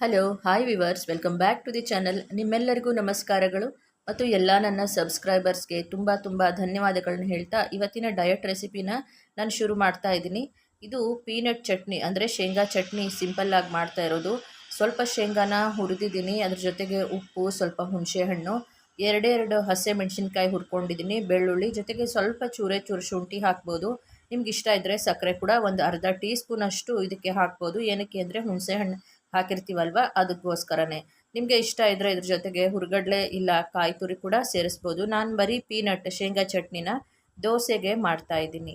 Hello hi viewers welcome back to the channel ನಿಮ್ಮೆಲ್ಲರಿಗೂ ನಮಸ್ಕಾರಗಳು ಮತ್ತು ಎಲ್ಲ ನನ್ನ ಸಬ್ಸ್ಕ್ರೈಬರ್ಸ್ಗೆ ತುಂಬ ತುಂಬ ಧನ್ಯವಾದಗಳನ್ನ ಹೇಳ್ತಾ ಇವತ್ತಿನ ಡಯಟ್ ರೆಸಿಪಿನ ನಾನು ಶುರು ಮಾಡ್ತಾ ಇದ್ದೀನಿ. ಇದು ಪೀನಟ್ ಚಟ್ನಿ, ಅಂದರೆ ಶೇಂಗಾ ಚಟ್ನಿ ಸಿಂಪಲ್ಲಾಗಿ ಮಾಡ್ತಾ ಇರೋದು. ಸ್ವಲ್ಪ ಶೇಂಗಾನ ಹುರಿದಿದ್ದೀನಿ, ಅದ್ರ ಜೊತೆಗೆ ಉಪ್ಪು, ಸ್ವಲ್ಪ ಹುಣಸೆಹಣ್ಣು ಎರಡೆರಡು ಹಸೆ ಮೆಣಸಿನ್ಕಾಯಿ ಹುರ್ಕೊಂಡಿದ್ದೀನಿ, ಬೆಳ್ಳುಳ್ಳಿ, ಜೊತೆಗೆ ಸ್ವಲ್ಪ ಚೂರೆ ಚೂರು ಶುಂಠಿ ಹಾಕ್ಬೋದು. ನಿಮ್ಗೆ ಇಷ್ಟ ಇದ್ದರೆ ಸಕ್ಕರೆ ಕೂಡ ಒಂದು ಅರ್ಧ ಟೀ ಸ್ಪೂನ್ ಅಷ್ಟು ಇದಕ್ಕೆ ಹಾಕ್ಬೋದು. ಏನಕ್ಕೆ ಅಂದರೆ ಹುಣಸೆಹಣ್ಣು ಹಾಕಿರ್ತೀವಲ್ವ? ಅದಕ್ಕೋಸ್ಕರನೇ. ನಿಮಗೆ ಇಷ್ಟ ಇದ್ದರೆ ಇದ್ರ ಜೊತೆಗೆ ಹುರ್ಗಡ್ಲೆ ಇಲ್ಲ ಕಾಯಿ ತುರಿ ಕೂಡ ಸೇರಿಸ್ಬೋದು. ನಾನು ಬರೀ ಪೀನಟ್, ಶೇಂಗಾ ಚಟ್ನಿನ ದೋಸೆಗೆ ಮಾಡ್ತಾ ಇದ್ದೀನಿ.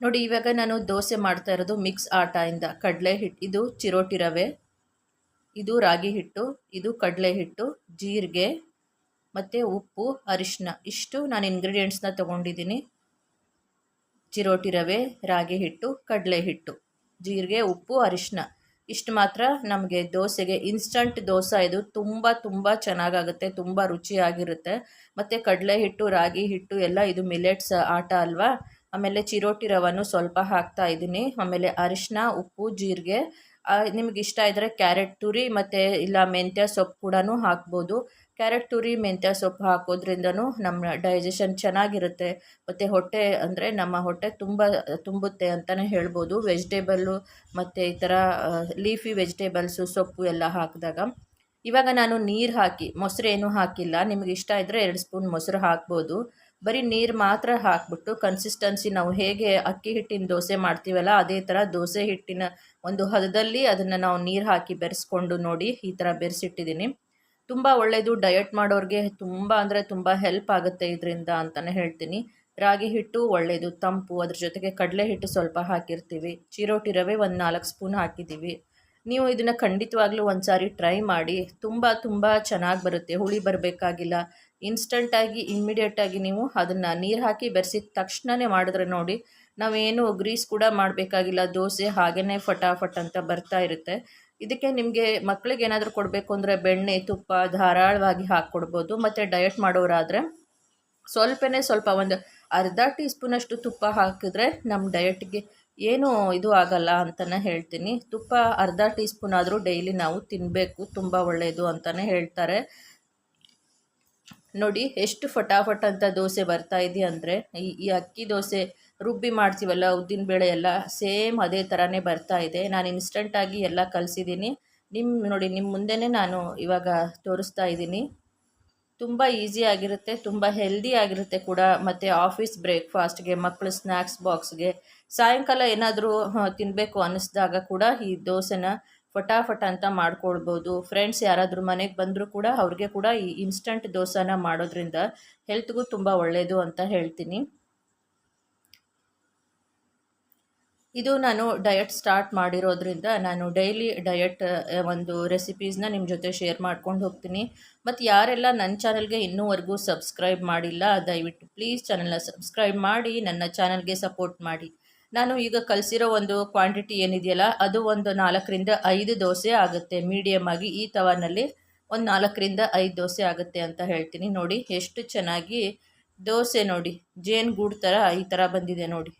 ನೋಡಿ, ಇವಾಗ ನಾನು ದೋಸೆ ಮಾಡ್ತಾ ಇರೋದು ಮಿಕ್ಸ್ ಆಟಾಯಿಂದ. ಕಡಲೆ ಹಿಟ್ಟು ಇದು ಚಿರೋಟಿ ರವೆ, ಇದು ರಾಗಿ ಹಿಟ್ಟು, ಇದು ಕಡಲೆ ಹಿಟ್ಟು, ಜೀರಿಗೆ ಮತ್ತು ಉಪ್ಪು ಅರಿಶಿನ ಇಷ್ಟು ನಾನು ಇಂಗ್ರೀಡಿಯೆಂಟ್ಸ್ನ ತೊಗೊಂಡಿದ್ದೀನಿ. ಚಿರೋಟಿ ರವೆ, ರಾಗಿ ಹಿಟ್ಟು, ಕಡಲೆ ಹಿಟ್ಟು. ಜೀರಿಗೆ, ಉಪ್ಪು ಅರಿಶಿನ ಇಷ್ಟು ಮಾತ್ರ ನಮಗೆ ದೋಸೆಗೆ ಇನ್ಸ್ಟಂಟ್ ದೋಸೆ ಇದು ತುಂಬ ತುಂಬ ಚೆನ್ನಾಗಾಗುತ್ತೆ, ತುಂಬ ರುಚಿಯಾಗಿರುತ್ತೆ. ಮತ್ತು ಕಡಲೆ ಹಿಟ್ಟು, ರಾಗಿ ಹಿಟ್ಟು ಎಲ್ಲ ಇದು ಮಿಲೆಟ್ಸ್ ಆಟ ಅಲ್ವಾ? ಆಮೇಲೆ ಚಿರೋಟಿ ರವನ್ನು ಸ್ವಲ್ಪ ಹಾಕ್ತಾ ಇದ್ದೀನಿ. ಆಮೇಲೆ ಅರಿಶಿನ ಉಪ್ಪು, ಜೀರಿಗೆ. ನಿಮಗೆ ಇದ್ದರೆ ಕ್ಯಾರೆಟ್ ತುರಿ ಮತ್ತು ಇಲ್ಲ ಮೆಂತ್ಯ ಸೊಪ್ಪು ಕೂಡ ಹಾಕ್ಬೋದು. ಕ್ಯಾರೆಟ್ ತುರಿ, ಮೆಂತ್ಯ ಸೊಪ್ಪು ಹಾಕೋದ್ರಿಂದನೂ ನಮ್ಮ ಡೈಜೆಷನ್ ಚೆನ್ನಾಗಿರುತ್ತೆ. ಮತ್ತು ಹೊಟ್ಟೆ ಅಂದರೆ ನಮ್ಮ ಹೊಟ್ಟೆ ತುಂಬ ತುಂಬುತ್ತೆ ಅಂತಲೇ ಹೇಳ್ಬೋದು. ವೆಜಿಟೇಬಲ್ಲು ಮತ್ತು ಈ ಥರ ಲೀಫಿ ವೆಜಿಟೇಬಲ್ಸು ಸೊಪ್ಪು ಎಲ್ಲ ಹಾಕಿದಾಗ. ಇವಾಗ ನಾನು ನೀರು ಹಾಕಿ, ಮೊಸರು ಏನೂ ಹಾಕಿಲ್ಲ. ನಿಮಗೆ ಇಷ್ಟ ಇದ್ದರೆ ಎರಡು ಸ್ಪೂನ್ ಮೊಸರು ಹಾಕ್ಬೋದು. ಬರೀ ನೀರು ಮಾತ್ರ ಹಾಕ್ಬಿಟ್ಟು ಕನ್ಸಿಸ್ಟೆನ್ಸಿ ನಾವು ಹೇಗೆ ಅಕ್ಕಿ ಹಿಟ್ಟಿನ ದೋಸೆ ಮಾಡ್ತೀವಲ್ಲ, ಅದೇ ಥರ ದೋಸೆ ಹಿಟ್ಟಿನ ಒಂದು ಹದದಲ್ಲಿ ಅದನ್ನು ನಾವು ನೀರು ಹಾಕಿ ಬೆರೆಸ್ಕೊಂಡು ನೋಡಿ ಈ ಥರ ಬೆರೆಸಿಟ್ಟಿದ್ದೀನಿ. ತುಂಬ ಒಳ್ಳೆಯದು ಡಯಟ್ ಮಾಡೋರಿಗೆ ತುಂಬ ಅಂದರೆ ತುಂಬ ಹೆಲ್ಪ್ ಆಗುತ್ತೆ ಇದರಿಂದ ಅಂತಲೇ ಹೇಳ್ತೀನಿ. ರಾಗಿ ಹಿಟ್ಟು ಒಳ್ಳೆಯದು ತಂಪು, ಅದ್ರ ಜೊತೆಗೆ ಕಡಲೆ ಹಿಟ್ಟು ಸ್ವಲ್ಪ ಹಾಕಿರ್ತೀವಿ. ಚಿರೋಟಿ ರವೆ ಒಂದು ನಾಲ್ಕು ಸ್ಪೂನ್ ಹಾಕಿದ್ದೀವಿ ನೀವು ಇದನ್ನು ಖಂಡಿತವಾಗ್ಲೂ ಒಂದು ಸಾರಿ ಟ್ರೈ ಮಾಡಿ, ತುಂಬ ತುಂಬ ಚೆನ್ನಾಗಿ ಬರುತ್ತೆ, ಹುಳಿ ಬರಬೇಕಾಗಿಲ್ಲ. ಇನ್ಸ್ಟಂಟಾಗಿ ಇಮ್ಮಿಡಿಯೇಟಾಗಿ ನೀವು ಅದನ್ನು ನೀರು ಹಾಕಿ ಬೆರೆಸಿದ ತಕ್ಷಣವೇ ಮಾಡಿದ್ರೆ ನೋಡಿ, ನಾವೇನು ಗ್ರೀಸ್ ಕೂಡ ಮಾಡಬೇಕಾಗಿಲ್ಲ, ದೋಸೆ ಹಾಗೆಯೇ ಫಟಾಫಟ್ ಅಂತ ಬರ್ತಾ ಇರುತ್ತೆ. ಇದಕ್ಕೆ ನಿಮಗೆ ಮಕ್ಕಳಿಗೆ ಏನಾದರೂ ಕೊಡಬೇಕು ಅಂದರೆ ಬೆಣ್ಣೆ, ತುಪ್ಪ ಧಾರಾಳವಾಗಿ ಹಾಕ್ಕೊಡ್ಬೋದು. ಮತ್ತು ಡಯಟ್ ಮಾಡೋರಾದರೆ ಸ್ವಲ್ಪನೇ ಸ್ವಲ್ಪ ಒಂದು ಅರ್ಧ ಟೀ ಸ್ಪೂನಷ್ಟು ತುಪ್ಪ ಹಾಕಿದ್ರೆ ನಮ್ಮ ಡಯಟ್ಗೆ ಏನೂ ಇದು ಆಗಲ್ಲ ಅಂತಲೇ ಹೇಳ್ತೀನಿ. ತುಪ್ಪ ಅರ್ಧ ಟೀ ಸ್ಪೂನ್ ಆದರೂ ಡೈಲಿ ನಾವು ತಿನ್ನಬೇಕು ತುಂಬ ಒಳ್ಳೆಯದು ಅಂತಲೇ ಹೇಳ್ತಾರೆ. ನೋಡಿ, ಎಷ್ಟು ಫಟಾಫಟ್ ಅಂತ ದೋಸೆ ಬರ್ತಾ ಇದೆಯಾ ಅಂದರೆ ಈ ಈ ಅಕ್ಕಿ ದೋಸೆ ರುಬ್ಬಿ ಮಾಡ್ತೀವಲ್ಲ, ಉದ್ದಿನ ಬೇಳೆ ಎಲ್ಲ ಸೇಮ್ ಅದೇ ಥರನೇ ಬರ್ತಾ ಇದೆ. ನಾನು ಇನ್ಸ್ಟಂಟಾಗಿ ಎಲ್ಲ ಕಲಿಸಿದ್ದೀನಿ. ನಿಮ್ಮ ನೋಡಿ, ನಿಮ್ಮ ಮುಂದೆನೇ ನಾನು ಇವಾಗ ತೋರಿಸ್ತಾ ಇದ್ದೀನಿ. ತುಂಬ ಈಸಿ ಆಗಿರುತ್ತೆ, ತುಂಬ ಹೆಲ್ದಿ ಆಗಿರುತ್ತೆ ಕೂಡ. ಮತ್ತು ಆಫೀಸ್ ಬ್ರೇಕ್ಫಾಸ್ಟ್ಗೆ ಮಕ್ಕಳು ಸ್ನ್ಯಾಕ್ಸ್ ಬಾಕ್ಸ್ಗೆ, ಸಾಯಂಕಾಲ ಏನಾದರೂ ತಿನ್ನಬೇಕು ಅನ್ನಿಸ್ದಾಗ ಕೂಡ ಈ ದೋಸೆನ ಫಟಾಫಟ ಅಂತ ಮಾಡ್ಕೊಳ್ಬೋದು. ಫ್ರೆಂಡ್ಸ್, ಯಾರಾದರೂ ಮನೆಗೆ ಬಂದರೂ ಕೂಡ ಅವ್ರಿಗೆ ಕೂಡ ಈ ಇನ್ಸ್ಟಂಟ್ ದೋಸೆನ ಮಾಡೋದ್ರಿಂದ ಹೆಲ್ತ್ಗೂ ತುಂಬ ಒಳ್ಳೆಯದು ಅಂತ ಹೇಳ್ತೀನಿ. ಇದು ನಾನು ಡಯಟ್ ಸ್ಟಾರ್ಟ್ ಮಾಡಿರೋದ್ರಿಂದ ನಾನು ಡೈಲಿ ಡಯಟ್ ಒಂದು ರೆಸಿಪೀಸ್ನ ನಿಮ್ಮ ಜೊತೆ ಶೇರ್ ಮಾಡ್ಕೊಂಡು ಹೋಗ್ತೀನಿ. ಮತ್ತು ಯಾರೆಲ್ಲ ನನ್ನ ಚಾನಲ್ಗೆ ಇನ್ನೂವರೆಗೂ ಸಬ್ಸ್ಕ್ರೈಬ್ ಮಾಡಿಲ್ಲ, ದಯವಿಟ್ಟು ಪ್ಲೀಸ್ ಚಾನಲ್ನ ಸಬ್ಸ್ಕ್ರೈಬ್ ಮಾಡಿ, ನನ್ನ ಚಾನಲ್ಗೆ ಸಪೋರ್ಟ್ ಮಾಡಿ. ನಾನು ಈಗ ಕಲಿಸಿರೋ ಒಂದು ಕ್ವಾಂಟಿಟಿ ಏನಿದೆಯಲ್ಲ, ಅದು ಒಂದು ನಾಲ್ಕರಿಂದ ಐದು ದೋಸೆ ಆಗುತ್ತೆ. ಮೀಡಿಯಮ್ ಆಗಿ ಈ ತವನಲ್ಲಿ ಒಂದು ನಾಲ್ಕರಿಂದ ಐದು ದೋಸೆ ಆಗುತ್ತೆ ಅಂತ ಹೇಳ್ತೀನಿ. ನೋಡಿ, ಎಷ್ಟು ಚೆನ್ನಾಗಿ ದೋಸೆ ನೋಡಿ, ಜೇನು ಗೂಡು ಥರ ಈ ಥರ ಬಂದಿದೆ ನೋಡಿ.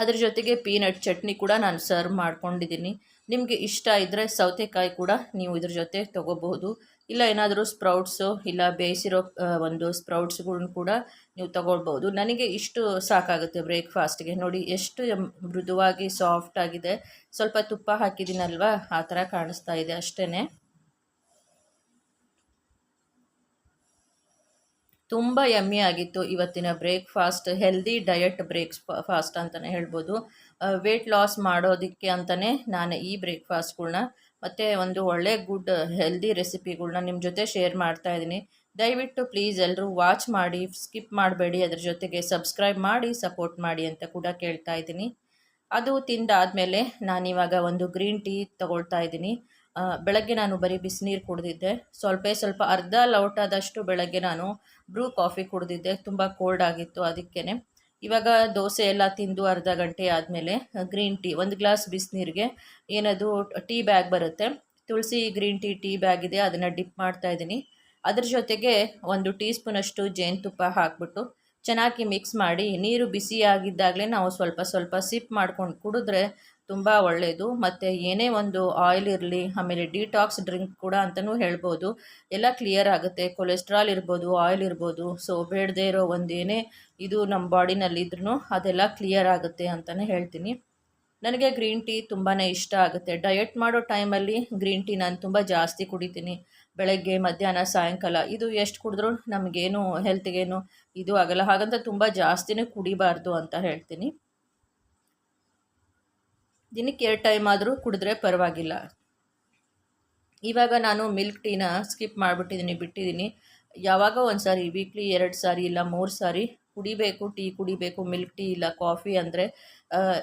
ಅದ್ರ ಜೊತೆಗೆ ಪೀನಟ್ ಚಟ್ನಿ ಕೂಡ ನಾನು ಸರ್ವ್ ಮಾಡ್ಕೊಂಡಿದ್ದೀನಿ. ನಿಮಗೆ ಇಷ್ಟ ಇದ್ದರೆ ಸೌತೆಕಾಯಿ ಕೂಡ ನೀವು ಇದ್ರ ಜೊತೆ ತೊಗೋಬಹುದು. ಇಲ್ಲ ಏನಾದರೂ ಸ್ಪ್ರೌಟ್ಸು ಇಲ್ಲ ಬೇಯಿಸಿರೋ ಒಂದು ಸ್ಪ್ರೌಟ್ಸ್ಗಳ್ನ ಕೂಡ ನೀವು ತಗೊಳ್ಬೋದು ನನಗೆ ಇಷ್ಟು ಸಾಕಾಗುತ್ತೆ ಬ್ರೇಕ್ಫಾಸ್ಟ್ಗೆ ನೋಡಿ ಎಷ್ಟು ಮೃದುವಾಗಿ ಸಾಫ್ಟ್ ಆಗಿದೆ. ಸ್ವಲ್ಪ ತುಪ್ಪ ಹಾಕಿದ್ದೀನಲ್ವ? ಆ ಥರ ಕಾಣಿಸ್ತಾ ಇದೆ ಅಷ್ಟೇ ತುಂಬ ಯಮ್ಮಿ ಆಗಿತ್ತು ಇವತ್ತಿನ breakfast healthy diet breakfast ಅಂತಲೇ ಹೇಳ್ಬೋದು ವೆಯ್ಟ್ ಲಾಸ್ ಮಾಡೋದಕ್ಕೆ ಅಂತಲೇ ನಾನು ಈ ಬ್ರೇಕ್ಫಾಸ್ಟ್ಗಳನ್ನ ಮತ್ತು ಒಂದು ಒಳ್ಳೆ ಗುಡ್ ಹೆಲ್ದಿ ರೆಸಿಪಿಗಳನ್ನ ನಿಮ್ಮ ಜೊತೆ ಶೇರ್ ಮಾಡ್ತಾ ಇದ್ದೀನಿ. ದಯವಿಟ್ಟು ಪ್ಲೀಸ್ ಎಲ್ಲರೂ ವಾಚ್ ಮಾಡಿ ಸ್ಕಿಪ್ ಮಾಡಬೇಡಿ. ಅದ್ರ ಜೊತೆಗೆ ಸಬ್ಸ್ಕ್ರೈಬ್ ಮಾಡಿ ಸಪೋರ್ಟ್ ಮಾಡಿ ಅಂತ ಕೂಡ ಕೇಳ್ತಾ ಇದ್ದೀನಿ. ಅದು ತಿಂದಾದಮೇಲೆ ನಾನಿವಾಗ ಒಂದು ಗ್ರೀನ್ ಟೀ ತಗೊಳ್ತಾ ಇದ್ದೀನಿ. ಬೆಳಗ್ಗೆ ನಾನು ಬರೀ ಬಿಸಿನೀರು ಕುಡಿದಿದ್ದೆ. ಸ್ವಲ್ಪ ಸ್ವಲ್ಪ ಅರ್ಧ ಲೌಟಾದಷ್ಟು ಬೆಳಗ್ಗೆ ನಾನು ಬ್ರೂ ಕಾಫಿ ಕುಡಿದಿದ್ದೆ, ತುಂಬ ಕೋಲ್ಡ್ ಆಗಿತ್ತು ಅದಕ್ಕೇ ಇವಾಗ ದೋಸೆ ಎಲ್ಲ ತಿಂದು ಅರ್ಧ ಗಂಟೆ ಆದಮೇಲೆ ಗ್ರೀನ್ ಟೀ ಒಂದು ಗ್ಲಾಸ್ ಬಿಸಿನೀರಿಗೆ ಏನದು ಟೀ ಬ್ಯಾಗ್ ಬರುತ್ತೆ. Tulsi green tea tea bag ಇದೆ, ಅದನ್ನು ಡಿಪ್ ಮಾಡ್ತಾ ಇದ್ದೀನಿ. ಅದ್ರ ಜೊತೆಗೆ ಒಂದು ಟೀ ಸ್ಪೂನಷ್ಟು ಜೇನುತುಪ್ಪ ಹಾಕ್ಬಿಟ್ಟು ಚೆನ್ನಾಗಿ ಮಿಕ್ಸ್ ಮಾಡಿ, ನೀರು ಬಿಸಿಯಾಗಿದ್ದಾಗಲೇ ನಾವು ಸ್ವಲ್ಪ ಸ್ವಲ್ಪ ಸಿಪ್ ಮಾಡ್ಕೊಂಡು ಕುಡಿದ್ರೆ ತುಂಬ ಒಳ್ಳೆಯದು ಮತ್ತು ಏನೇ ಒಂದು ಆಯಿಲ್ ಇರಲಿ, ಆಮೇಲೆ ಡಿಟಾಕ್ಸ್ ಡ್ರಿಂಕ್ ಕೂಡ ಅಂತಲೂ ಹೇಳ್ಬೋದು. ಎಲ್ಲ ಕ್ಲಿಯರ್ ಆಗುತ್ತೆ. ಕೊಲೆಸ್ಟ್ರಾಲ್ ಇರ್ಬೋದು ಆಯಿಲ್ ಇರ್ಬೋದು. ಸೊ ಬೇಡದೇ ಇರೋ ಒಂದೇನೇ ಇದು ನಮ್ಮ ಬಾಡಿನಲ್ಲಿ ಇದ್ರೂ ಅದೆಲ್ಲ ಕ್ಲಿಯರ್ ಆಗುತ್ತೆ ಅಂತಲೇ ಹೇಳ್ತೀನಿ. ನನಗೆ ಗ್ರೀನ್ ಟೀ ತುಂಬಾ ಇಷ್ಟ ಆಗುತ್ತೆ. ಡಯಟ್ ಮಾಡೋ ಟೈಮಲ್ಲಿ ಗ್ರೀನ್ ಟೀ ನಾನು ತುಂಬ ಜಾಸ್ತಿ ಕುಡಿತೀನಿ. ಬೆಳಗ್ಗೆ, ಮಧ್ಯಾಹ್ನ, ಸಾಯಂಕಾಲ. ಇದು ಎಷ್ಟು ಕುಡಿದ್ರೂ ನಮಗೇನು ಹೆಲ್ತ್ಗೇನು ಇದು ಆಗಲ್ಲ. ಹಾಗಂತ ತುಂಬ ಜಾಸ್ತಿನೇ ಕುಡಿಬಾರ್ದು ಅಂತ ಹೇಳ್ತೀನಿ. ದಿನಕ್ಕೆ ಎರಡು ಟೈಮ್ ಆದರೂ ಕುಡಿದ್ರೆ ಪರವಾಗಿಲ್ಲ. ಇವಾಗ ನಾನು ಮಿಲ್ಕ್ ಟೀನ ಸ್ಕಿಪ್ ಮಾಡಿಬಿಟ್ಟಿದ್ದೀನಿ ಬಿಟ್ಟಿದ್ದೀನಿ ಯಾವಾಗ ಒಂದು ಸಾರಿ ವೀಕ್ಲಿ ಎರಡು ಸಾರಿ ಇಲ್ಲ, ಮೂರು ಸಾರಿ ಕುಡಿಬೇಕು ಟೀ ಕುಡಿಬೇಕು ಮಿಲ್ಕ್ ಟೀ ಇಲ್ಲ ಕಾಫಿ ಅಂದರೆ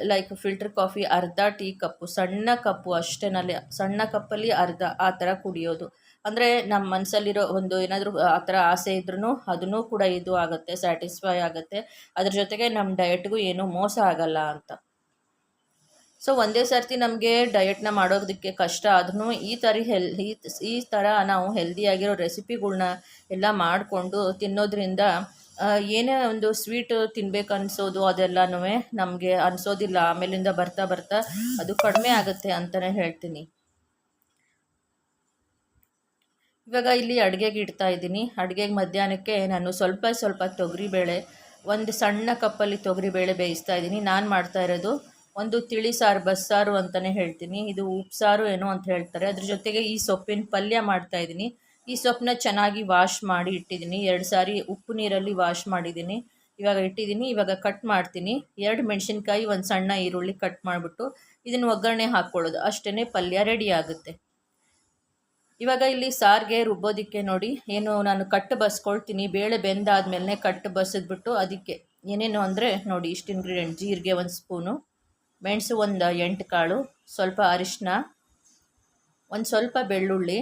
ಲೈಕ್ ಫಿಲ್ಟರ್ ಕಾಫಿ ಅರ್ಧ ಟೀ ಕಪ್ಪು ಸಣ್ಣ ಕಪ್ಪು ಅಷ್ಟೇನಲ್ಲಿ ಸಣ್ಣ ಕಪ್ಪಲ್ಲಿ ಅರ್ಧ ಆ ಥರ ಕುಡಿಯೋದು. ಅಂದರೆ ನಮ್ಮ ಮನಸ್ಸಲ್ಲಿರೋ ಒಂದು ಏನಾದರೂ ಆ ಥರ ಆಸೆ ಇದ್ರೂ ಅದನ್ನು ಕೂಡ ಇದು ಆಗುತ್ತೆ ಸ್ಯಾಟಿಸ್ಫೈ ಆಗುತ್ತೆ. ಅದ್ರ ಜೊತೆಗೆ ನಮ್ಮ ಡಯಟ್ಗೂ ಏನೂ ಮೋಸ ಆಗಲ್ಲ ಅಂತ. ಸೊ ಒಂದೇ ಸರ್ತಿ ನಮಗೆ ಡಯಟ್ನ ಮಾಡೋದಕ್ಕೆ ಕಷ್ಟ ಆದ್ರೂ ಈ ಥರ ಹೆಲ್ ಈ ಈ ಥರ ನಾವು ಹೆಲ್ದಿಯಾಗಿರೋ ರೆಸಿಪಿಗಳ್ನ ಎಲ್ಲ ಮಾಡಿಕೊಂಡು ತಿನ್ನೋದ್ರಿಂದ ಏನೇ ಒಂದು ಸ್ವೀಟ್ ತಿನ್ಬೇಕು ಅನಿಸೋದು ಅದೆಲ್ಲನೂ ನಮಗೆ ಅನಿಸೋದಿಲ್ಲ. ಆಮೇಲಿಂದ ಬರ್ತಾ ಬರ್ತಾ ಅದು ಕಡಿಮೆ ಆಗುತ್ತೆ ಅಂತಲೇ ಹೇಳ್ತೀನಿ. ಇವಾಗ ಇಲ್ಲಿ ಅಡುಗೆಗೆ ಇಡ್ತಾ ಇದ್ದೀನಿ. ಅಡುಗೆಗೆ ಮಧ್ಯಾಹ್ನಕ್ಕೆ ನಾನು ಸ್ವಲ್ಪ ಸ್ವಲ್ಪ ತೊಗರಿಬೇಳೆ, ಒಂದು ಸಣ್ಣ ಕಪ್ಪಲ್ಲಿ ತೊಗರಿಬೇಳೆ ಬೇಯಿಸ್ತಾ ಇದ್ದೀನಿ. ನಾನು ಮಾಡ್ತಾ ಇರೋದು ಒಂದು ತಿಳಿ ಸಾರು ಬಸ್ಸಾರು ಅಂತಲೇ ಹೇಳ್ತೀನಿ. ಇದು ಉಪ್ಸಾರು ಏನೋ ಅಂತ ಹೇಳ್ತಾರೆ. ಅದ್ರ ಜೊತೆಗೆ ಈ ಸೊಪ್ಪಿನ ಪಲ್ಯ ಮಾಡ್ತಾ ಇದ್ದೀನಿ. ಈ ಸೊಪ್ಪನ್ನ ಚೆನ್ನಾಗಿ ವಾಶ್ ಮಾಡಿ ಇಟ್ಟಿದ್ದೀನಿ. ಎರಡು ಸಾರಿ ಉಪ್ಪು ನೀರಲ್ಲಿ ವಾಶ್ ಮಾಡಿದ್ದೀನಿ. ಇವಾಗ ಇಟ್ಟಿದ್ದೀನಿ. ಇವಾಗ ಕಟ್ ಮಾಡ್ತೀನಿ. ಎರಡು ಮೆಣಸಿನ್ಕಾಯಿ, ಒಂದು ಸಣ್ಣ ಈರುಳ್ಳಿ ಕಟ್ ಮಾಡಿಬಿಟ್ಟು ಇದನ್ನು ಒಗ್ಗರಣೆ ಹಾಕ್ಕೊಳ್ಳೋದು. ಅಷ್ಟೇ ಪಲ್ಯ ರೆಡಿ ಆಗುತ್ತೆ. ಇವಾಗ ಇಲ್ಲಿ ಸಾರಿಗೆ ರುಬ್ಬೋದಕ್ಕೆ ನೋಡಿ. ಏನು, ನಾನು ಕಟ್ಟು ಬಸ್ಕೊಳ್ತೀನಿ. ಬೇಳೆ ಬೆಂದಾದ್ಮೇಲೆ ಕಟ್ಟು ಬಸಿದ್ಬಿಟ್ಟು ಅದಕ್ಕೆ ಏನೇನು ಅಂದರೆ ನೋಡಿ, ಇಷ್ಟು ಇಂಗ್ರೀಡಿಯೆಂಟ್ ಜೀರಿಗೆ ಒಂದು ಸ್ಪೂನು ಮೆಣಸು ಒಂದು, ಎಂಟು ಕಾಳು, ಸ್ವಲ್ಪ ಅರಿಶಿನ ಒಂದು ಸ್ವಲ್ಪ ಬೆಳ್ಳುಳ್ಳಿ.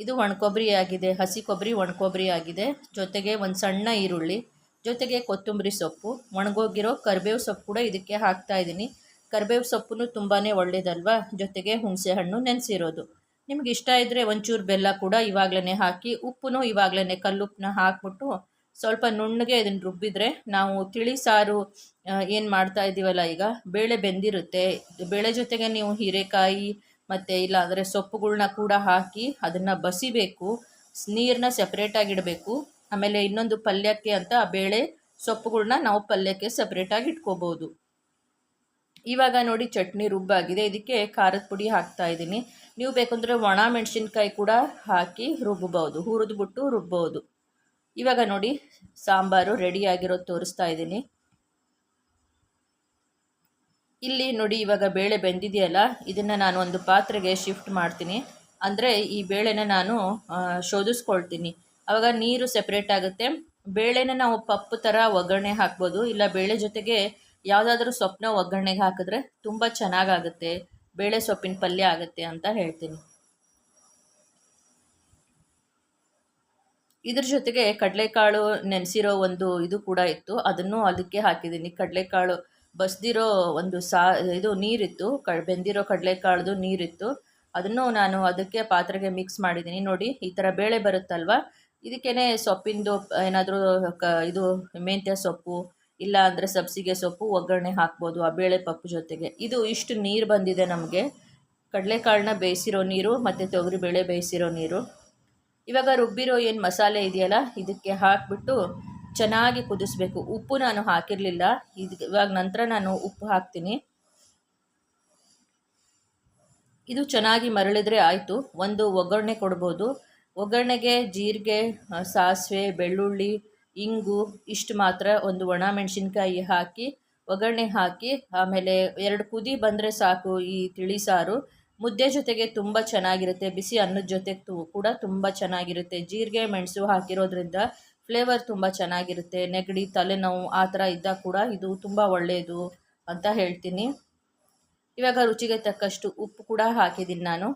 ಇದು ಒಣಕೊಬ್ಬರಿ ಆಗಿದೆ, ಹಸಿ ಕೊಬ್ಬರಿ ಒಣಕೊಬ್ಬರಿ ಆಗಿದೆ. ಜೊತೆಗೆ ಒಂದು ಸಣ್ಣ ಈರುಳ್ಳಿ, ಜೊತೆಗೆ ಕೊತ್ತಂಬರಿ ಸೊಪ್ಪು, ಒಣಗೋಗಿರೋ ಕರಿಬೇವು ಸೊಪ್ಪು ಕೂಡ ಇದಕ್ಕೆ ಹಾಕ್ತಾ ಇದ್ದೀನಿ ಕರಿಬೇವು ಸೊಪ್ಪು ತುಂಬಾ ಒಳ್ಳೇದಲ್ವಾ? ಜೊತೆಗೆ ಹುಣಸೆ ಹಣ್ಣು ನೆನೆಸಿರೋದು. ನಿಮಗೆ ಇದ್ದರೆ ಒಂಚೂರು ಬೆಲ್ಲ ಕೂಡ ಇವಾಗಲೇ ಹಾಕಿ ಉಪ್ಪು ಇವಾಗಲೇ ಕಲ್ಲುಪ್ಪನ್ನ ಹಾಕ್ಬಿಟ್ಟು ಸ್ವಲ್ಪ ನುಣ್ಣಗೆ ಇದನ್ನು ರುಬ್ಬಿದ್ರೆ ನಾವು ತಿಳಿ ಸಾರು ಏನು ಮಾಡ್ತಾ ಇದ್ದೀವಲ್ಲ ಈಗ? ಬೇಳೆ ಬೆಂದಿರುತ್ತೆ. ಬೇಳೆ ಜೊತೆಗೆ ನೀವು ಹೀರೆಕಾಯಿ ಮತ್ತು ಇಲ್ಲಾಂದರೆ ಸೊಪ್ಪುಗಳನ್ನ ಕೂಡ ಹಾಕಿ ಅದನ್ನು ಬಸಿಬೇಕು. ನೀರನ್ನ ಸಪ್ರೇಟಾಗಿ ಇಡಬೇಕು. ಆಮೇಲೆ ಇನ್ನೊಂದು ಪಲ್ಯಕ್ಕೆ ಅಂತ ಆ ಬೇಳೆ ಸೊಪ್ಪುಗಳನ್ನ ನಾವು ಪಲ್ಯಕ್ಕೆ ಸಪ್ರೇಟಾಗಿ ಇಟ್ಕೋಬೋದು. ಇವಾಗ ನೋಡಿ ಚಟ್ನಿ ರುಬ್ಬಾಗಿದೆ. ಇದಕ್ಕೆ ಖಾರದ ಪುಡಿ ಹಾಕ್ತಾ ಇದ್ದೀನಿ. ನೀವು ಬೇಕಂದರೆ ಒಣ ಮೆಣಸಿನ್ಕಾಯಿ ಕೂಡ ಹಾಕಿ ರುಬ್ಬಬಹುದು ಹುರಿದ್ಬಿಟ್ಟು ರುಬ್ಬೋದು. ಇವಾಗ ನೋಡಿ, ಸಾಂಬಾರು ರೆಡಿಯಾಗಿರೋದು ತೋರಿಸ್ತಾ ಇದ್ದೀನಿ. ಇಲ್ಲಿ ನೋಡಿ, ಇವಾಗ ಬೇಳೆ ಬೆಂದಿದೆಯಲ್ಲ, ಇದನ್ನು ನಾನು ಒಂದು ಪಾತ್ರೆಗೆ ಶಿಫ್ಟ್ ಮಾಡ್ತೀನಿ. ಅಂದರೆ ಈ ಬೇಳೆನ ನಾನು ಶೋಧಿಸ್ಕೊಳ್ತೀನಿ. ಆವಾಗ ನೀರು ಸೆಪ್ರೇಟ್ ಆಗುತ್ತೆ. ಬೇಳೆನ ನಾವು ಪಪ್ಪು ಥರ ಒಗ್ಗರಣೆ ಹಾಕ್ಬೋದು. ಇಲ್ಲ ಬೇಳೆ ಜೊತೆಗೆ ಯಾವುದಾದ್ರೂ ಸೊಪ್ಪನ್ನ ಒಗ್ಗರಣೆಗೆ ಹಾಕಿದ್ರೆ ತುಂಬ ಚೆನ್ನಾಗಾಗುತ್ತೆ. ಬೇಳೆ ಸೊಪ್ಪಿನ ಪಲ್ಯ ಆಗುತ್ತೆ ಅಂತ ಹೇಳ್ತೀನಿ. ಇದ್ರ ಜೊತೆಗೆ ಕಡಲೆಕಾಳು ನೆನೆಸಿರೋ ಒಂದು ಇದು ಕೂಡ ಇತ್ತು. ಅದನ್ನು ಅದಕ್ಕೆ ಹಾಕಿದ್ದೀನಿ. ಕಡಲೆಕಾಳು ಬಸ್ದಿರೋ ಒಂದು ಸಾ, ಇದು ನೀರಿತ್ತು. ಕ, ಬೆಂದಿರೋ ಕಡಲೆಕಾಳ್ದು ನೀರಿತ್ತು. ಅದನ್ನು ನಾನು ಅದಕ್ಕೆ ಪಾತ್ರೆಗೆ ಮಿಕ್ಸ್ ಮಾಡಿದ್ದೀನಿ. ನೋಡಿ, ಈ ಥರ ಬೇಳೆ ಬರುತ್ತಲ್ವ? ಇದಕ್ಕೇ ಸೊಪ್ಪಿಂದು ಏನಾದರೂ ಕ, ಇದು ಮೆಂತ್ಯ ಸೊಪ್ಪು, ಇಲ್ಲ ಅಂದರೆ ಸಬ್ಸಿಗೆ ಸೊಪ್ಪು, ಒಗ್ಗರಣೆ ಹಾಕ್ಬೋದು ಆ ಬೇಳೆ ಪಪ್ಪು ಜೊತೆಗೆ. ಇದು ಇಷ್ಟು ನೀರು ಬಂದಿದೆ ನಮಗೆ. ಕಡಲೆಕಾಳನ್ನ ಬೇಯಿಸಿರೋ ನೀರು ಮತ್ತು ತೊಗರಿಬೇಳೆ ಬೇಯಿಸಿರೋ ನೀರು. ಇವಾಗ ರುಬ್ಬಿರೋ ಏನು ಮಸಾಲೆ ಇದೆಯಲ್ಲ, ಇದಕ್ಕೆ ಹಾಕಿಬಿಟ್ಟು ಚೆನ್ನಾಗಿ ಕುದಿಸ್ಬೇಕು. ಉಪ್ಪು ನಾನು ಹಾಕಿರಲಿಲ್ಲ. ಇದು ಇವಾಗ ನಂತರ ನಾನು ಉಪ್ಪು ಹಾಕ್ತೀನಿ. ಇದು ಚೆನ್ನಾಗಿ ಮರಳಿದ್ರೆ ಆಯಿತು. ಒಂದು ಒಗ್ಗರಣೆ ಕೊಡ್ಬೋದು. ಒಗ್ಗರಣೆಗೆ ಜೀರಿಗೆ, ಸಾಸಿವೆ, ಬೆಳ್ಳುಳ್ಳಿ, ಇಂಗು, ಇಷ್ಟು ಮಾತ್ರ ಒಂದು ಒಣ ಮೆಣಸಿನ್ಕಾಯಿ ಹಾಕಿ, ಒಗ್ಗರಣೆ ಹಾಕಿ, ಆಮೇಲೆ ಎರಡು ಕುದಿ ಬಂದರೆ ಸಾಕು ಈ ತಿಳಿ ಸಾರು. ಮುದ್ದೆ ಜೊತೆಗೆ ತುಂಬ ಚೆನ್ನಾಗಿರುತ್ತೆ, ಬಿಸಿ ಅನ್ನದ ಜೊತೆ ಕೂಡ ತುಂಬ ಚೆನ್ನಾಗಿರುತ್ತೆ. ಜೀರಿಗೆ, ಮೆಣಸು ಹಾಕಿರೋದ್ರಿಂದ ಫ್ಲೇವರ್ ತುಂಬ ಚೆನ್ನಾಗಿರುತ್ತೆ. ನೆಗಡಿ, ತಲೆನೋವು ಆ ಥರ ಇದ್ದಾಗ ಕೂಡ ಇದು ತುಂಬ ಒಳ್ಳೆಯದು ಅಂತ ಹೇಳ್ತೀನಿ. ಇವಾಗ ರುಚಿಗೆ ತಕ್ಕಷ್ಟು ಉಪ್ಪು ಕೂಡ ಹಾಕಿದ್ದೀನಿ ನಾನು.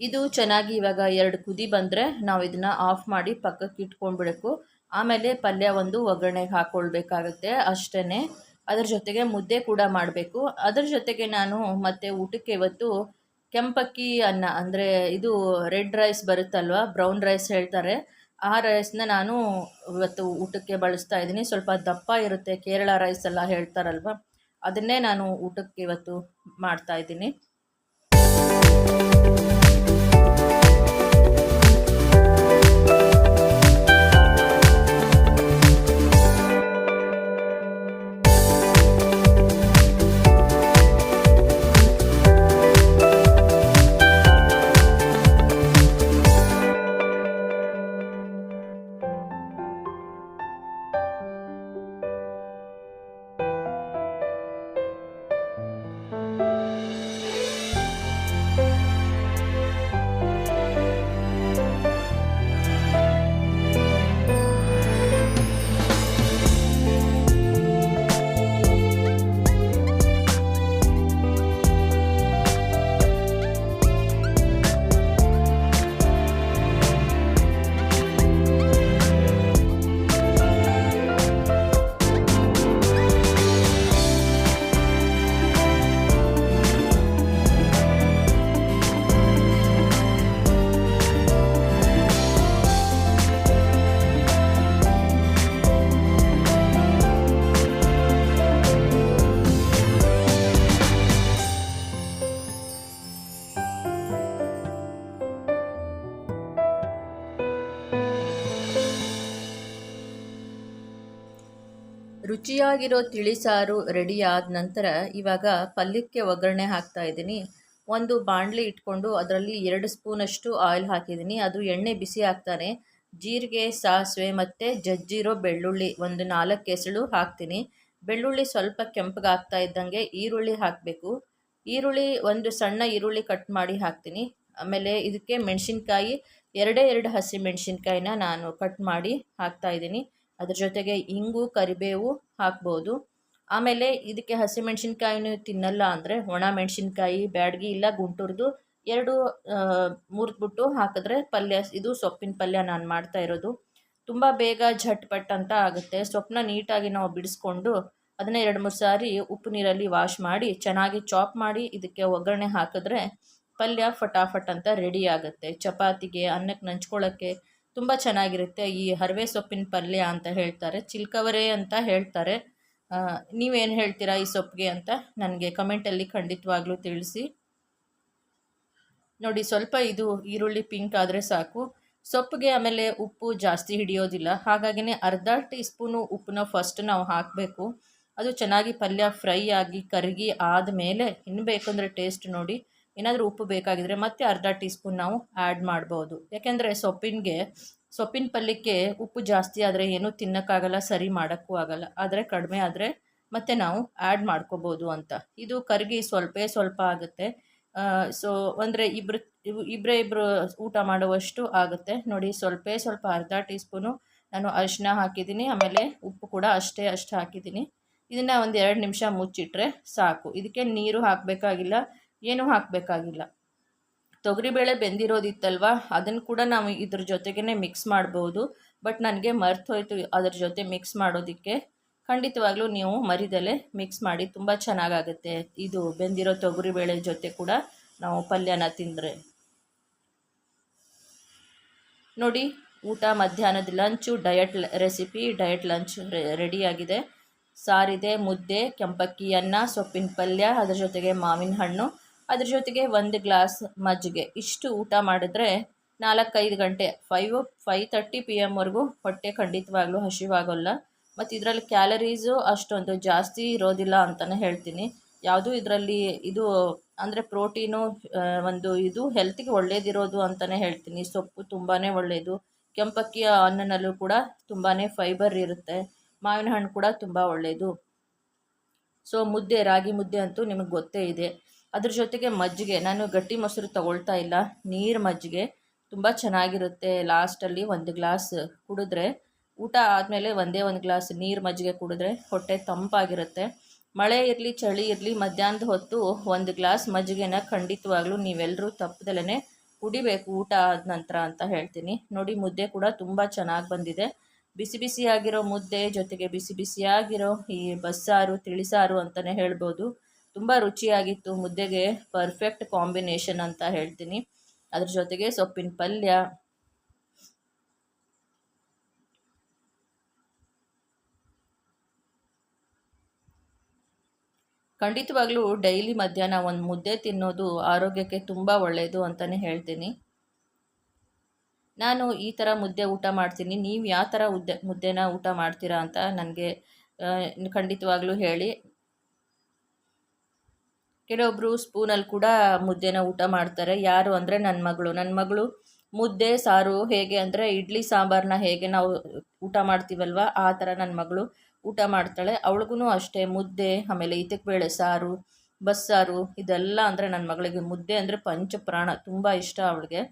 ಇದು ಚೆನ್ನಾಗಿ ಇವಾಗ ಎರಡು ಕುದಿ ಬಂದರೆ ನಾವು ಇದನ್ನು ಆಫ್ ಮಾಡಿ ಪಕ್ಕಕ್ಕೆ ಇಟ್ಕೊಂಡ್ಬಿಡಬೇಕು ಆಮೇಲೆ ಪಲ್ಯ ಒಂದು ಒಗ್ಗರಣೆಗೆ ಹಾಕ್ಕೊಳ್ಬೇಕಾಗತ್ತೆ ಅಷ್ಟೇ ಅದರ ಜೊತೆಗೆ ಮುದ್ದೆ ಕೂಡ ಮಾಡಬೇಕು. ಅದರ ಜೊತೆಗೆ ನಾನು ಮತ್ತೆ ಊಟಕ್ಕೆ ಇವತ್ತು ಕೆಂಪಕ್ಕಿ ಅನ್ನ, ಅಂದರೆ ಇದು ರೆಡ್ ರೈಸ್ ಬರುತ್ತಲ್ವ, ಬ್ರೌನ್ ರೈಸ್ ಹೇಳ್ತಾರೆ. ಆ ರೈಸ್ನ ನಾನು ಇವತ್ತು ಊಟಕ್ಕೆ ಬಳಸ್ತಾ ಇದ್ದೀನಿ. ಸ್ವಲ್ಪ ದಪ್ಪ ಇರುತ್ತೆ, ಕೇರಳ ರೈಸ್ ಎಲ್ಲ ಹೇಳ್ತಾರಲ್ವ, ಅದನ್ನೇ ನಾನು ಊಟಕ್ಕೆ ಇವತ್ತು ಮಾಡ್ತಾ ಇದ್ದೀನಿ. ರುಚಿಯಾಗಿರೋ ತಿಳಿಸಾರು ರೆಡಿ ಆದ ನಂತರ ಇವಾಗ ಪಲ್ಯಕ್ಕೆ ಒಗ್ಗರಣೆ ಹಾಕ್ತಾ ಇದ್ದೀನಿ. ಒಂದು ಬಾಣಲಿ ಇಟ್ಕೊಂಡು ಅದರಲ್ಲಿ ಎರಡು ಸ್ಪೂನಷ್ಟು ಆಯಿಲ್ ಹಾಕಿದ್ದೀನಿ. ಅದು ಎಣ್ಣೆ ಬಿಸಿ ಹಾಕ್ತಾನೆ ಜೀರಿಗೆ, ಸಾಸಿವೆ ಮತ್ತು ಜಜ್ಜಿರೋ ಬೆಳ್ಳುಳ್ಳಿ ಒಂದು ನಾಲ್ಕು ಎಸಳು ಹಾಕ್ತೀನಿ. ಬೆಳ್ಳುಳ್ಳಿ ಸ್ವಲ್ಪ ಕೆಂಪಗಾಗ್ತಾ ಇದ್ದಂಗೆ ಈರುಳ್ಳಿ ಹಾಕಬೇಕು. ಈರುಳ್ಳಿ ಒಂದು ಸಣ್ಣ ಈರುಳ್ಳಿ ಕಟ್ ಮಾಡಿ ಹಾಕ್ತೀನಿ. ಆಮೇಲೆ ಇದಕ್ಕೆ ಮೆಣಸಿನ್ಕಾಯಿ, ಎರಡೇ ಎರಡು ಹಸಿ ಮೆಣಸಿನ್ಕಾಯಿನ ನಾನು ಕಟ್ ಮಾಡಿ ಹಾಕ್ತಾ ಇದ್ದೀನಿ. ಅದ್ರ ಜೊತೆಗೆ ಇಂಗು, ಕರಿಬೇವು ಹಾಕ್ಬೋದು. ಆಮೇಲೆ ಇದಕ್ಕೆ ಹಸಿಮೆಣ್ಸಿನ್ಕಾಯಿನೂ ತಿನ್ನಲ್ಲ ಅಂದರೆ ಒಣ ಮೆಣಸಿನ್ಕಾಯಿ, ಬ್ಯಾಡಗಿ ಇಲ್ಲ, ಗುಂಟೂರ್ದು ಎರಡು ಮುರಿದ್ಬಿಟ್ಟು ಹಾಕಿದ್ರೆ ಪಲ್ಯ, ಇದು ಸೊಪ್ಪಿನ ಪಲ್ಯ ನಾನು ಮಾಡ್ತಾ ಇರೋದು. ತುಂಬ ಬೇಗ ಝಟ್ಪಟ್ ಅಂತ ಆಗುತ್ತೆ. ಸೊಪ್ಪನ್ನ ನೀಟಾಗಿ ನಾವು ಬಿಡಿಸ್ಕೊಂಡು ಅದನ್ನ ಎರಡು ಮೂರು ಸಾರಿ ಉಪ್ಪು ನೀರಲ್ಲಿ ವಾಶ್ ಮಾಡಿ ಚೆನ್ನಾಗಿ ಚಾಪ್ ಮಾಡಿ ಇದಕ್ಕೆ ಒಗ್ಗರಣೆ ಹಾಕಿದ್ರೆ ಪಲ್ಯ ಫಟಾಫಟ್ ಅಂತ ರೆಡಿ ಆಗುತ್ತೆ. ಚಪಾತಿಗೆ, ಅನ್ನಕ್ಕೆ ನಂಚ್ಕೊಳ್ಳೋಕ್ಕೆ ತುಂಬ ಚೆನ್ನಾಗಿರುತ್ತೆ ಈ ಹರವೆ ಸೊಪ್ಪಿನ ಪಲ್ಯ ಅಂತ ಹೇಳ್ತಾರೆ. ಚಿಲ್ಕವರೆ ಅಂತ ಹೇಳ್ತಾರೆ. ನೀವೇನು ಹೇಳ್ತೀರಾ ಈ ಸೊಪ್ಪಿಗೆ ಅಂತ ನನಗೆ ಕಮೆಂಟಲ್ಲಿ ಖಂಡಿತವಾಗ್ಲೂ ತಿಳಿಸಿ. ನೋಡಿ ಸ್ವಲ್ಪ ಇದು ಈರುಳ್ಳಿ ಪಿಂಕ್ ಆದರೆ ಸಾಕು. ಸೊಪ್ಪಿಗೆ ಆಮೇಲೆ ಉಪ್ಪು ಜಾಸ್ತಿ ಹಿಡಿಯೋದಿಲ್ಲ. ಹಾಗಾಗಿನೇ ಅರ್ಧ ಟೀ ಸ್ಪೂನು ಉಪ್ಪನ್ನ ಫಸ್ಟ್ ನಾವು ಹಾಕಬೇಕು. ಅದು ಚೆನ್ನಾಗಿ ಪಲ್ಯ ಫ್ರೈ ಆಗಿ ಕರಗಿ ಆದಮೇಲೆ ಇನ್ನು ಬೇಕಂದರೆ ಟೇಸ್ಟ್ ನೋಡಿ. ಏನಾದರೂ ಉಪ್ಪು ಬೇಕಾಗಿದ್ರೆ ಮತ್ತೆ ಅರ್ಧ ಟೀ ಸ್ಪೂನ್ ನಾವು ಆ್ಯಡ್ ಮಾಡ್ಬೋದು. ಯಾಕೆಂದರೆ ಸೊಪ್ಪಿನಗೆ, ಸೊಪ್ಪಿನ ಪಲ್ಯಕ್ಕೆ ಉಪ್ಪು ಜಾಸ್ತಿ ಆದರೆ ಏನೂ ತಿನ್ನೋಕ್ಕಾಗಲ್ಲ, ಸರಿ ಮಾಡೋಕ್ಕೂ ಆಗಲ್ಲ. ಆದರೆ ಕಡಿಮೆ ಆದರೆ ಮತ್ತೆ ನಾವು ಆ್ಯಡ್ ಮಾಡ್ಕೋಬೋದು ಅಂತ. ಇದು ಕರ್ಗಿ ಸ್ವಲ್ಪ ಸ್ವಲ್ಪ ಆಗುತ್ತೆ. ಸೊ ಅಂದರೆ ಇಬ್ಬರು ಇಬ್ಬರೇ ಇಬ್ಬರು ಊಟ ಮಾಡುವಷ್ಟು ಆಗುತ್ತೆ. ನೋಡಿ, ಸ್ವಲ್ಪ ಸ್ವಲ್ಪ ಅರ್ಧ ಟೀ ಸ್ಪೂನು ನಾನು ಅರಿಶಿನ ಹಾಕಿದ್ದೀನಿ. ಆಮೇಲೆ ಉಪ್ಪು ಕೂಡ ಅಷ್ಟೇ ಅಷ್ಟು ಹಾಕಿದ್ದೀನಿ. ಇದನ್ನು ಒಂದು ಎರಡು ನಿಮಿಷ ಮುಚ್ಚಿಟ್ರೆ ಸಾಕು. ಇದಕ್ಕೆ ನೀರು ಹಾಕಬೇಕಾಗಿಲ್ಲ. ಏನೂ ಹಾಕಬೇಕಾಗಿಲ್ಲ. ತೊಗರಿಬೇಳೆ ಬೆಂದಿರೋದಿತ್ತಲ್ವ? ಅದನ್ನು ಕೂಡ ನಾವು ಇದ್ರ ಜೊತೆಗೇ ಮಿಕ್ಸ್ ಮಾಡ್ಬೋದು. ಬಟ್ ನನಗೆ ಮರ್ತು ಹೋಯಿತು ಅದ್ರ ಜೊತೆ ಮಿಕ್ಸ್ ಮಾಡೋದಕ್ಕೆ. ಖಂಡಿತವಾಗ್ಲೂ ನೀವು ಮರಿದಲ್ಲೇ ಮಿಕ್ಸ್ ಮಾಡಿ ತುಂಬ ಚೆನ್ನಾಗಾಗುತ್ತೆ. ಇದು ಬೆಂದಿರೋ ತೊಗರಿಬೇಳೆ ಜೊತೆ ಕೂಡ ನಾವು ಪಲ್ಯನ ತಿಂದರೆ. ನೋಡಿ, ಊಟ, ಮಧ್ಯಾಹ್ನದ lunch diet recipe diet lunch ರೆಡಿಯಾಗಿದೆ ಸಾರಿದೆ, ಮುದ್ದೆ, ಕೆಂಪಕ್ಕಿ ಅನ್ನ, ಸೊಪ್ಪಿನ ಪಲ್ಯ, ಅದ್ರ ಜೊತೆಗೆ ಮಾವಿನ ಹಣ್ಣು. ಅದ್ರ ಜೊತೆಗೆ ಒಂದು ಗ್ಲಾಸ್ ಮಜ್ಜಿಗೆ. ಇಷ್ಟು ಊಟ ಮಾಡಿದ್ರೆ ನಾಲ್ಕೈದು ಗಂಟೆ ಫೈವ್ ಫೈವ್ ತರ್ಟಿ ಪಿ ಎಮ್ವರೆಗೂ ಹೊಟ್ಟೆ ಖಂಡಿತವಾಗ್ಲೂ ಹಸಿವಾಗೋಲ್ಲ. ಮತ್ತು ಇದರಲ್ಲಿ ಕ್ಯಾಲರೀಸು ಅಷ್ಟೊಂದು ಜಾಸ್ತಿ ಇರೋದಿಲ್ಲ ಅಂತಲೇ ಹೇಳ್ತೀನಿ. ಯಾವುದು ಇದರಲ್ಲಿ ಇದು ಅಂದರೆ ಪ್ರೋಟೀನು ಒಂದು ಇದು ಹೆಲ್ತಿಗೆ ಒಳ್ಳೇದಿರೋದು ಅಂತಲೇ ಹೇಳ್ತೀನಿ. ಸೊಪ್ಪು ತುಂಬಾ ಒಳ್ಳೆಯದು ಕೆಂಪಕ್ಕಿಯ ಅನ್ನನಲ್ಲೂ ಕೂಡ ತುಂಬಾ ಫೈಬರ್ ಇರುತ್ತೆ. ಮಾವಿನ ಹಣ್ಣು ಕೂಡ ತುಂಬ ಒಳ್ಳೆಯದು ಸೊ ಮುದ್ದೆ, ರಾಗಿ ಮುದ್ದೆ ಅಂತೂ ನಿಮಗೆ ಗೊತ್ತೇ ಇದೆ. ಅದ್ರ ಜೊತೆಗೆ ಮಜ್ಜಿಗೆ. ನಾನು ಗಟ್ಟಿ ಮೊಸರು ತಗೊಳ್ತಾ ಇಲ್ಲ. ನೀರು ಮಜ್ಜಿಗೆ. ತುಂಬ ಚೆನ್ನಾಗಿರುತ್ತೆ ಲಾಸ್ಟಲ್ಲಿ ಒಂದು ಗ್ಲಾಸ್ ಕುಡಿದ್ರೆ. ಊಟ ಆದಮೇಲೆ ಒಂದೇ ಒಂದು ಗ್ಲಾಸ್ ನೀರು ಮಜ್ಜಿಗೆ ಕುಡಿದ್ರೆ ಹೊಟ್ಟೆ ತಂಪಾಗಿರುತ್ತೆ. ಮಳೆ ಇರಲಿ, ಚಳಿ ಇರಲಿ, ಮಧ್ಯಾಹ್ನದ ಹೊತ್ತು ಒಂದು ಗ್ಲಾಸ್ ಮಜ್ಜಿಗೆನ ಖಂಡಿತವಾಗ್ಲೂ ನೀವೆಲ್ಲರೂ ತಪ್ಪದಲ್ಲೇ ಕುಡಿಬೇಕು ಊಟ ಆದ ನಂತರ ಅಂತ ಹೇಳ್ತೀನಿ. ನೋಡಿ, ಮುದ್ದೆ ಕೂಡ ತುಂಬ ಚೆನ್ನಾಗಿ ಬಂದಿದೆ. ಬಿಸಿ ಬಿಸಿಯಾಗಿರೋ ಮುದ್ದೆ ಜೊತೆಗೆ ಬಿಸಿ ಬಿಸಿಯಾಗಿರೋ ಈ ಬಸ್ಸಾರು, ತಿಳಿಸಾರು ಅಂತಲೇ ಹೇಳ್ಬೋದು. ತುಂಬ ರುಚಿಯಾಗಿತ್ತು, ಮುದ್ದೆಗೆ ಪರ್ಫೆಕ್ಟ್ ಕಾಂಬಿನೇಷನ್ ಅಂತ ಹೇಳ್ತೀನಿ. ಅದ್ರ ಜೊತೆಗೆ ಸೊಪ್ಪಿನ ಪಲ್ಯ. ಖಂಡಿತವಾಗ್ಲೂ ಡೈಲಿ ಮಧ್ಯಾಹ್ನ ಒಂದು ಮುದ್ದೆ ತಿನ್ನೋದು ಆರೋಗ್ಯಕ್ಕೆ ತುಂಬ ಒಳ್ಳೆಯದು ಅಂತಲೇ ಹೇಳ್ತೀನಿ. ನಾನು ಈ ಥರ ಮುದ್ದೆ ಊಟ ಮಾಡ್ತೀನಿ. ನೀವು ಯಾವ ಥರ ಮುದ್ದೆ ಮುದ್ದೆನ ಊಟ ಮಾಡ್ತೀರಾ ಅಂತ ನನಗೆ ಖಂಡಿತವಾಗ್ಲೂ ಹೇಳಿ. ಕೆಲವೊಬ್ಬರು ಸ್ಪೂನಲ್ಲಿ ಕೂಡ ಮುದ್ದೆನ ಊಟ ಮಾಡ್ತಾರೆ. ಯಾರು ಅಂದರೆ ನನ್ನ ಮಗಳು. ನನ್ನ ಮಗಳು ಮುದ್ದೆ, ಸಾರು ಹೇಗೆ ಅಂದರೆ ಇಡ್ಲಿ ಸಾಂಬಾರನ್ನ ಹೇಗೆ ನಾವು ಊಟ ಮಾಡ್ತೀವಲ್ವ, ಆ ಥರ ನನ್ನ ಮಗಳು ಊಟ ಮಾಡ್ತಾಳೆ. ಅವಳಿಗೂ ಅಷ್ಟೇ. ಮುದ್ದೆ, ಆಮೇಲೆ ಇದಕ್ಕೆ ಬೇಳೆ ಸಾರು, ಬಸ್ಸಾರು, ಇದೆಲ್ಲ ಅಂದರೆ ನನ್ನ ಮಗಳಿಗೆ ಮುದ್ದೆ ಅಂದರೆ ಪಂಚಪ್ರಾಣ. ತುಂಬ ಇಷ್ಟ ಅವಳಿಗೆ.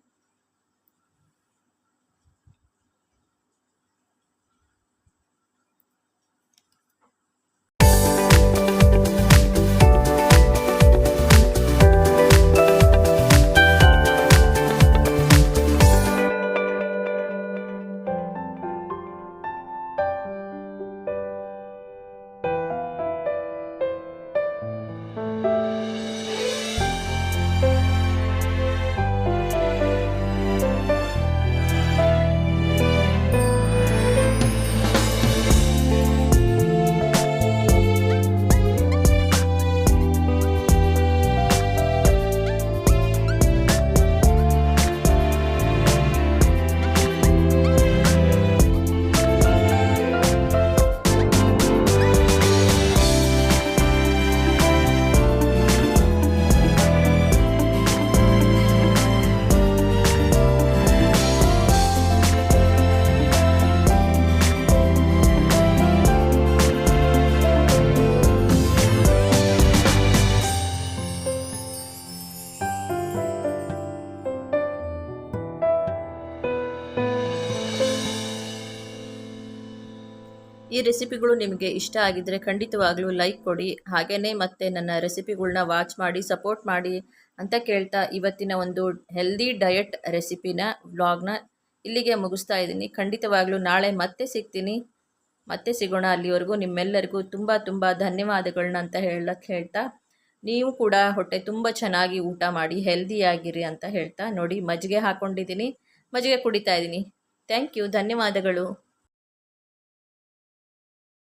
ಈ ರೆಸಿಪಿಗಳು ನಿಮಗೆ ಇಷ್ಟ ಆಗಿದ್ದರೆ ಖಂಡಿತವಾಗಲೂ ಲೈಕ್ ಕೊಡಿ. ಹಾಗೆಯೇ ಮತ್ತೆ ನನ್ನ ರೆಸಿಪಿಗಳನ್ನ ವಾಚ್ ಮಾಡಿ, ಸಪೋರ್ಟ್ ಮಾಡಿ ಅಂತ ಕೇಳ್ತಾ ಇವತ್ತಿನ ಒಂದು ಹೆಲ್ದಿ ಡಯಟ್ ರೆಸಿಪಿನ ವ್ಲಾಗ್ನ ಇಲ್ಲಿಗೆ ಮುಗಿಸ್ತಾ ಇದ್ದೀನಿ. ಖಂಡಿತವಾಗಲೂ ನಾಳೆ ಮತ್ತೆ ಸಿಗ್ತೀನಿ. ಮತ್ತೆ ಸಿಗೋಣ ಅಲ್ಲಿವರೆಗೂ. ನಿಮ್ಮೆಲ್ಲರಿಗೂ ತುಂಬ ತುಂಬ ಧನ್ಯವಾದಗಳನ್ನ ಅಂತ ಹೇಳಕ್ಕೆ ಹೇಳ್ತಾ, ನೀವು ಕೂಡ ಹೊಟ್ಟೆ ತುಂಬ ಚೆನ್ನಾಗಿ ಊಟ ಮಾಡಿ, ಹೆಲ್ದಿಯಾಗಿರಿ ಅಂತ ಹೇಳ್ತಾ ನೋಡಿ ಮಜ್ಜಿಗೆ ಹಾಕ್ಕೊಂಡಿದ್ದೀನಿ ಮಜ್ಜಿಗೆ ಕುಡಿತಾ ಇದ್ದೀನಿ. Thank you. ಧನ್ಯವಾದಗಳು.